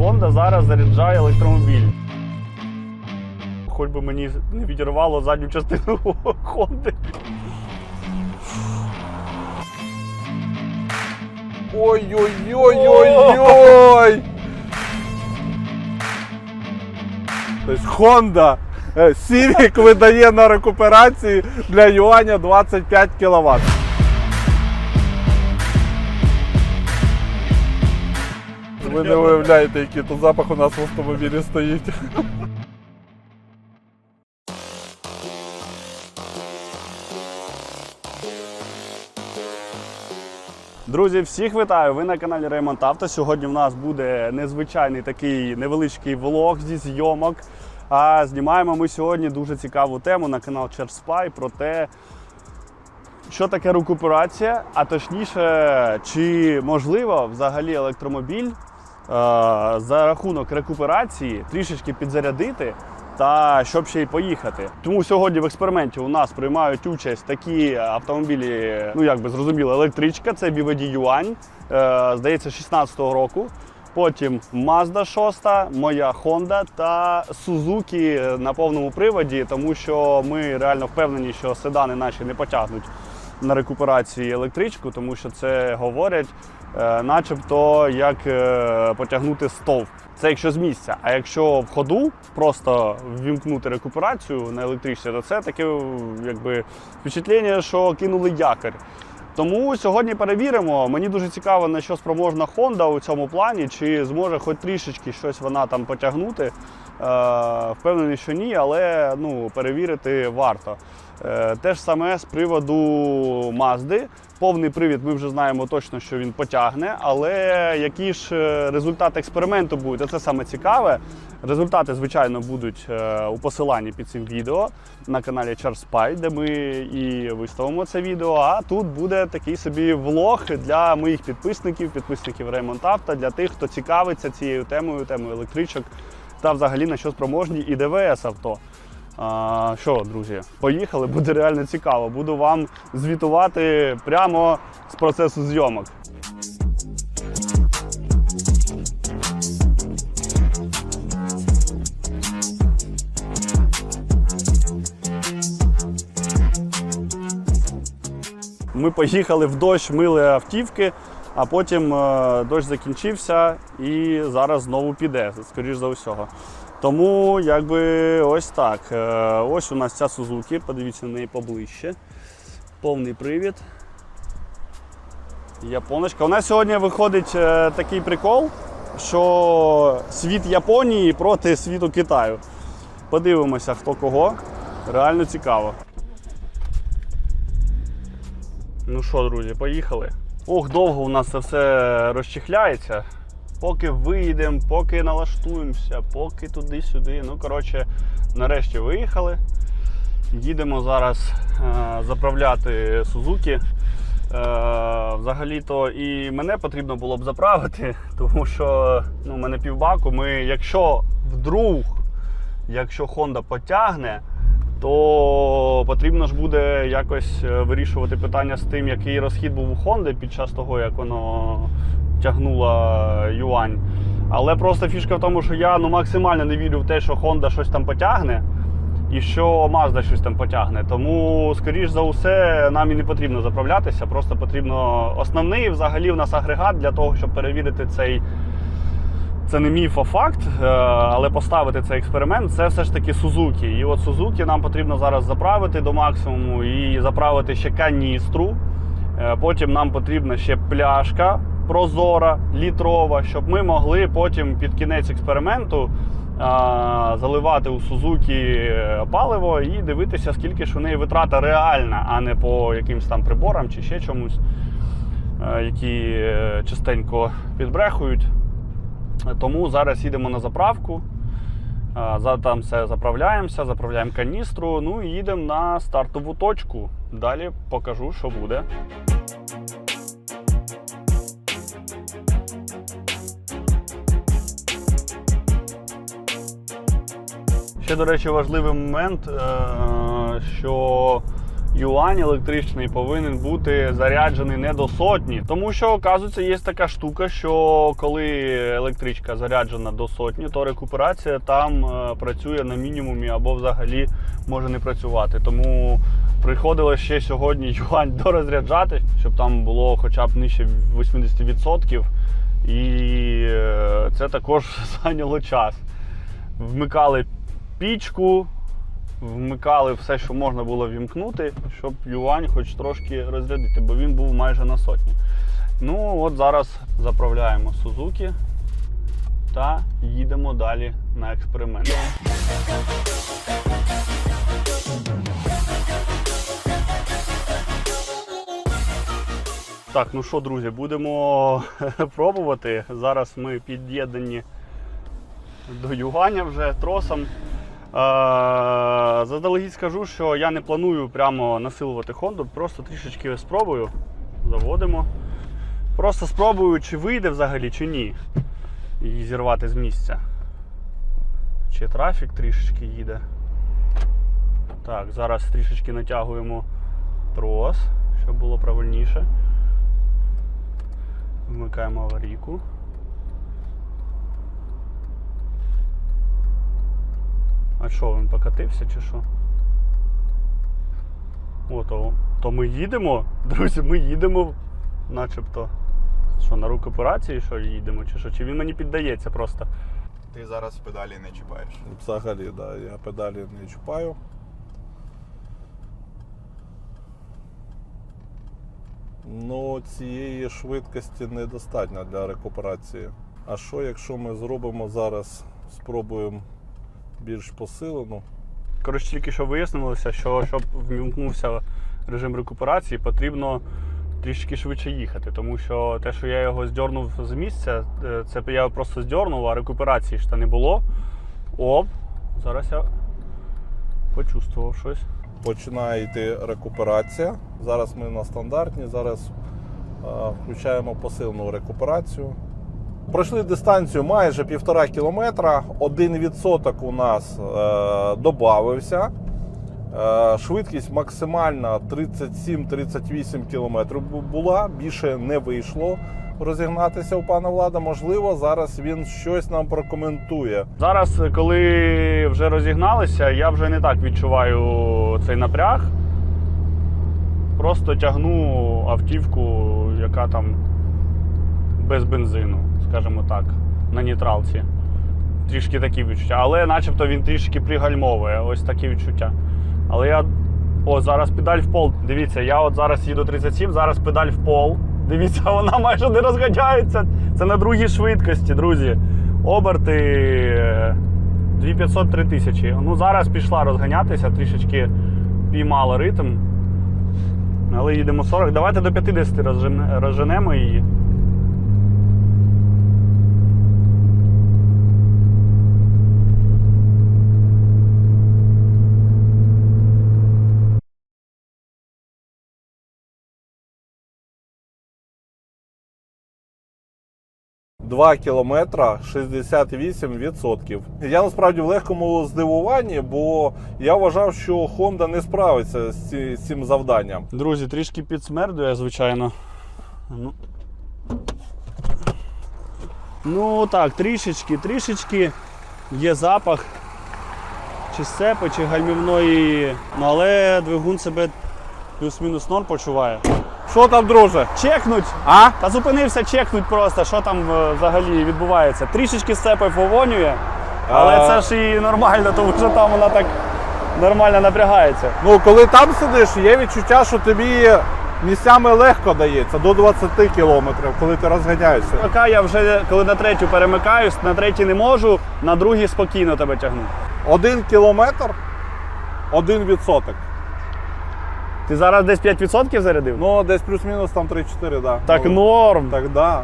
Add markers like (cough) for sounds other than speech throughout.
Honda зараз заряджає електромобіль. Хоч би мені не відірвало задню частину (laughs) Honda. Ой-ой-ой-ой-ой! Тобто Honda е, Civic видає на рекуперації для юаня 25 кВт. Ви не уявляєте, який тут запах у нас в автомобілі стоїть. Друзі, всіх вітаю! Ви на каналі Ремонт Авто. Сьогодні в нас буде незвичайний такий невеличкий влог зі зйомок. А знімаємо ми сьогодні дуже цікаву тему на канал Черспай про те, що таке рекуперація, а точніше, чи можливо взагалі електромобіль за рахунок рекуперації трішечки підзарядити та щоб ще й поїхати. Тому сьогодні в експерименті у нас приймають участь такі автомобілі, ну як би зрозуміло, електричка, це BVD Юань, е, здається, 16-го року. Потім Mazda 6, моя Honda та Suzuki на повному приводі, тому що ми реально впевнені, що седани наші не потягнуть на рекуперації електричку, тому що це говорять, е, начебто як е, потягнути стовп. Це якщо з місця. А якщо в ходу просто ввімкнути рекуперацію на електричці, то це таке якби впечатлення, що кинули якорь. Тому сьогодні перевіримо. Мені дуже цікаво, на що спроможна Honda у цьому плані, чи зможе хоч трішечки щось вона там потягнути. Е, впевнений, що ні, але ну, перевірити варто. Е, те ж саме з приводу Mazda. Повний привід ми вже знаємо точно, що він потягне, але які ж е, результати експерименту будуть, це саме цікаве. Результати, звичайно, будуть у посиланні під цим відео на каналі CharSpy, де ми і виставимо це відео. А тут буде такий собі влог для моїх підписників, підписників Ремонт Авто, для тих, хто цікавиться цією темою, темою електричок та взагалі на що спроможні і ДВС авто. А, що, друзі, поїхали, буде реально цікаво. Буду вам звітувати прямо з процесу зйомок. Ми поїхали в дощ, мили автівки, а потім е, дощ закінчився і зараз знову піде, скоріш за усього. Тому якби ось так. Е, Ось у нас ця Сузуки, подивіться на неї поближче. Повний привід. Японочка. У нас сьогодні виходить е, такий прикол, що світ Японії проти світу Китаю. Подивимося, хто кого. Реально цікаво. Ну що, друзі, поїхали. Ох, довго у нас це все розчихляється. Поки виїдемо, поки налаштуємося, поки туди-сюди. Ну, коротше, нарешті виїхали. Їдемо зараз е, заправляти Сузуки. Е, взагалі-то і мене потрібно було б заправити, (laughs) тому що ну, у мене півбаку. Ми, якщо вдруг, якщо Honda потягне, то потрібно ж буде якось е, вирішувати питання з тим, який розхід був у Honda під час того, як воно тягнуло юань. Але просто фішка в тому, що я ну, максимально не вірю в те, що Honda щось там потягне і що Mazda щось там потягне. Тому, скоріш за усе, нам і не потрібно заправлятися. Просто потрібно основний взагалі в нас агрегат для того, щоб перевірити цей. Це не міф, а факт, е, але поставити цей експеримент це все ж таки Сузуки. І от Сузуки нам потрібно зараз заправити до максимуму і заправити ще каністру. Е, Потім нам потрібна ще пляшка прозора, літрова, щоб ми могли потім під кінець експерименту а, заливати у Сузуки паливо і дивитися, скільки ж у неї витрата реальна, а не по якимсь там приборам чи ще чомусь, е, які е, частенько підбрехують. Тому зараз їдемо на заправку. За- Там все заправляємося, заправляємо каністру, ну і їдемо на стартову точку. Далі покажу, що буде. Ще, до речі, важливий момент, е, що Юань електричний повинен бути заряджений не до сотні. Тому що, оказується, є така штука, що коли електричка заряджена до сотні, то рекуперація там е, працює на мінімумі або взагалі може не працювати. Тому приходилось ще сьогодні (laughs) юань дорозряджати, щоб там було хоча б нижче 80%. І е, це також (laughs) зайняло час. Вмикали пічку, вмикали все, що можна було вімкнути, щоб юань хоч трошки розрядити, бо він був майже на сотні. Ну, от зараз заправляємо Сузуки та їдемо далі на експеримент. Так, ну що, друзі, будемо (laughs) пробувати. Зараз ми під'єднані до Юганя вже тросом. Е, Заздалегідь скажу, що я не планую прямо насилувати Хонду, просто трішечки спробую. Заводимо. Просто спробую, чи вийде взагалі, чи ні. Її зірвати з місця. Чи трафік трішечки їде. Так, зараз трішечки натягуємо трос, щоб було правильніше. Вмикаємо аварійку. А що, він покатився чи що? О, то, то ми їдемо. (laughs) Друзі, ми їдемо начебто. Що, на рук операції що їдемо, чи що? Чи він мені піддається просто? Ти зараз педалі не чіпаєш. Взагалі, да, я педалі не чіпаю. Ну, цієї швидкості недостатньо для рекуперації. А що, якщо ми зробимо зараз, спробуємо більш посилену? Коротше, тільки що вияснилося, що щоб вмімкнувся режим рекуперації, потрібно трішки швидше їхати. Тому що те, що я його здьорнув з місця, е, це я його просто здьорнув, а рекуперації ж та не було. Оп, зараз я почувствував щось. Починає йти рекуперація. Зараз ми на стандартній, зараз е, включаємо посилену рекуперацію. Пройшли дистанцію майже півтора кілометра. Один відсоток у нас е, додався. Е, швидкість максимальна 37-38 кілометрів була. Більше не вийшло розігнатися у пана Влада. Можливо, зараз він щось нам прокоментує. Зараз, коли вже розігналися, я вже не так відчуваю цей напряг. Просто тягну автівку, яка там без бензину, скажімо так, на нейтралці. Трішки такі відчуття. Але начебто він трішки пригальмовує. Ось такі відчуття. Але я. О, зараз педаль в пол. Дивіться, я от зараз їду 37, зараз педаль в пол. Дивіться, (laughs) вона майже не розганяється. Це на другій швидкості, друзі. Оберти е, 2500 тисячі. Ну, зараз пішла розганятися, трішечки піймала ритм. Але їдемо 40. Давайте до 50 розжене- розженемо її. Два кілометра 68%. Я насправді в легкому здивуванні, бо я вважав, що Honda не справиться з цим завданням. Друзі, трішки підсмердує, звичайно. Ну. ну так, трішечки, трішечки є запах чи сцепи, чи гальмівної. Ну, але двигун себе плюс-мінус норм почуває. Що там, друже? Чекнуть! А? Та зупинився чекнуть просто, що там е, взагалі відбувається. Трішечки сцепи повонює, але А. це ж і нормально, тому що там вона так нормально напрягається. Ну, коли там сидиш, є відчуття, що тобі місцями легко дається до 20 кілометрів, коли ти розганяєшся. Поки я вже коли на третю перемикаюсь, на третій не можу, на другій спокійно тебе тягну. Один кілометр, один відсоток. Ти зараз десь 5% зарядив? Ну, десь плюс-мінус там 3-4, да. так ну, норм. Так, да.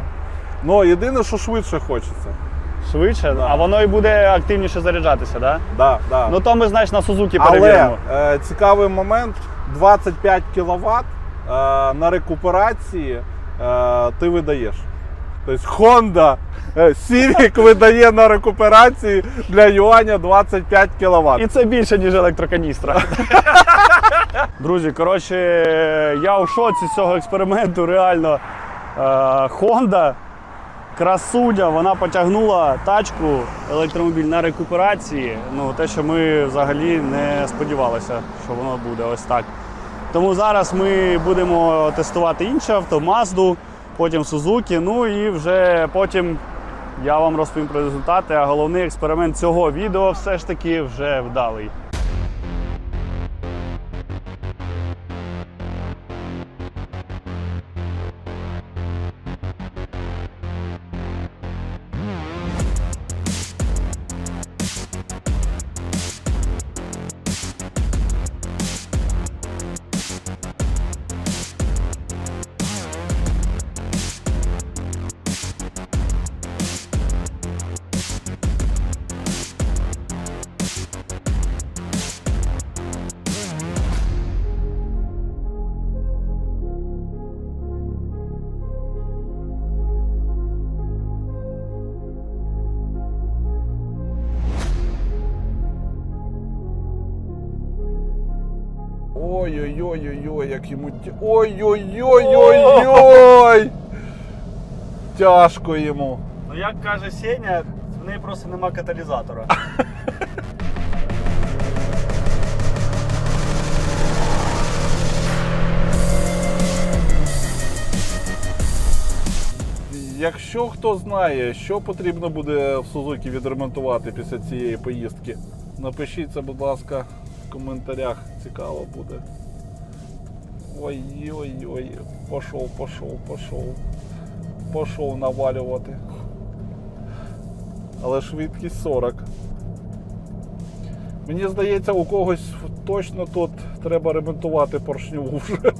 Ну, єдине, що швидше хочеться. Швидше, Да. а воно і буде активніше заряджатися, да? Да, да. Ну то ми, знаєш, на Сузуки Але перевіримо. е, цікавий момент: 25 кВт е, на рекуперації е, ти видаєш. Тобто Honda е, Civic видає на рекуперації для юаня 25 кВт. І це більше, ніж електроканістра. (laughs) Друзі, коротше, я у шоці з цього експерименту. Реально, е, Honda, красуня, вона потягнула тачку електромобіль на рекуперації. Ну, те, що ми взагалі не сподівалися, що воно буде ось так. Тому зараз ми будемо тестувати інше авто, Mazda, потім Suzuki, ну і вже потім я вам розповім про результати. А головний експеримент цього відео все ж таки вже вдалий. Ой-ой-ой-ой-ой, як йому. Ой-ой-ой-ой-ой! Тяжко йому. Ну, як каже Сеня, в неї просто нема каталізатора. Якщо хто знає, що потрібно буде в Сузукі відремонтувати після цієї поїздки, напишіть це, будь ласка, в коментарях. Цікаво буде. Ой-ой-ой, пошов, пошов, пошов. Пошов навалювати. Але швидкість 40. Мені здається, у когось точно тут треба ремонтувати поршню вже.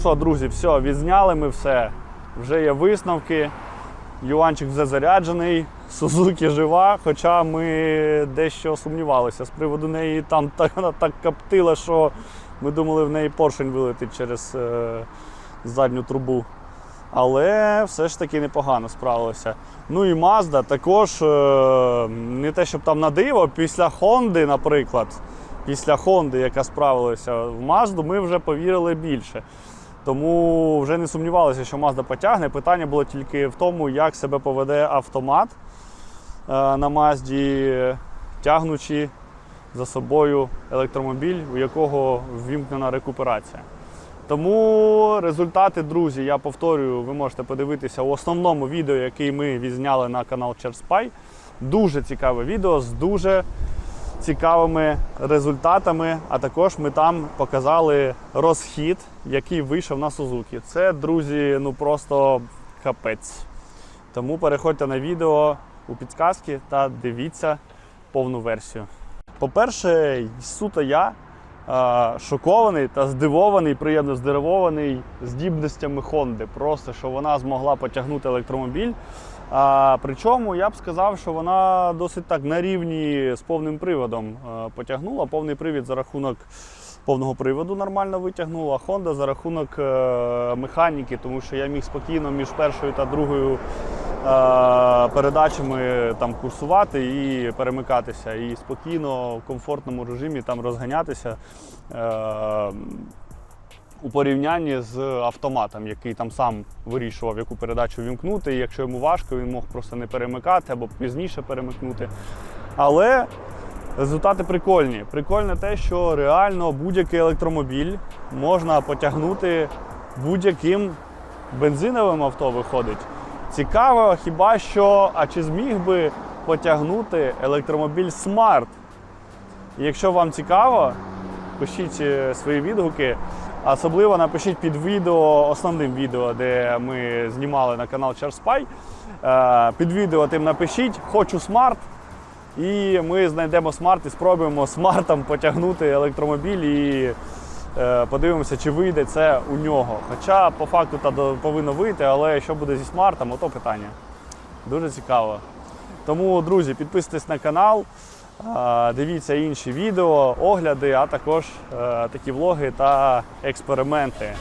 Що, друзі, все, відзняли ми все. Вже є висновки. Юанчик вже заряджений, Сузуки жива, хоча ми дещо сумнівалися з приводу неї. Там так, вона так коптила, що ми думали, в неї поршень вилетить через е, задню трубу. Але все ж таки непогано справилося. Ну і Mazda також е, не те, щоб там на диво, після Honda, наприклад, після Honda, яка справилася в Mazda, ми вже повірили більше. Тому вже не сумнівалися, що Mazda потягне. Питання було тільки в тому, як себе поведе автомат е, на Mazda, тягнучи за собою електромобіль, у якого ввімкнена рекуперація. Тому результати, друзі, я повторюю, ви можете подивитися у основному відео, яке ми відзняли на канал Черспай. Дуже цікаве відео з дуже цікавими результатами. А також ми там показали розхід, який вийшов на Сузуки. Це, друзі, ну просто капець. Тому переходьте на відео у підказки та дивіться повну версію. По-перше, суто я е, шокований та здивований, приємно здивований здібностями Honda. Просто що вона змогла потягнути електромобіль. А, причому я б сказав, що вона досить так на рівні з повним приводом е, потягнула. Повний привід за рахунок повного приводу нормально витягнула. Honda за рахунок е, механіки, тому що я міг спокійно між першою та другою е, передачами там курсувати і перемикатися. І спокійно в комфортному режимі там розганятися. У порівнянні з автоматом, який там сам вирішував, яку передачу вімкнути. І якщо йому важко, він мог просто не перемикати або пізніше перемикнути. Але результати прикольні. Прикольне те, що реально будь-який електромобіль можна потягнути будь-яким бензиновим авто виходить. Цікаво, хіба що, а чи зміг би потягнути електромобіль Smart? Якщо вам цікаво, пишіть е, свої відгуки. Особливо напишіть під відео, основним відео, де ми знімали на канал Черспай. Під відео тим напишіть, хочу смарт. І ми знайдемо смарт і спробуємо смартом потягнути електромобіль і е, подивимося, чи вийде це у нього. Хоча по факту та повинно вийти, але що буде зі смартом, ото питання. Дуже цікаво. Тому, друзі, підписуйтесь на канал. Дивіться інші відео, огляди, а також е, такі влоги та експерименти.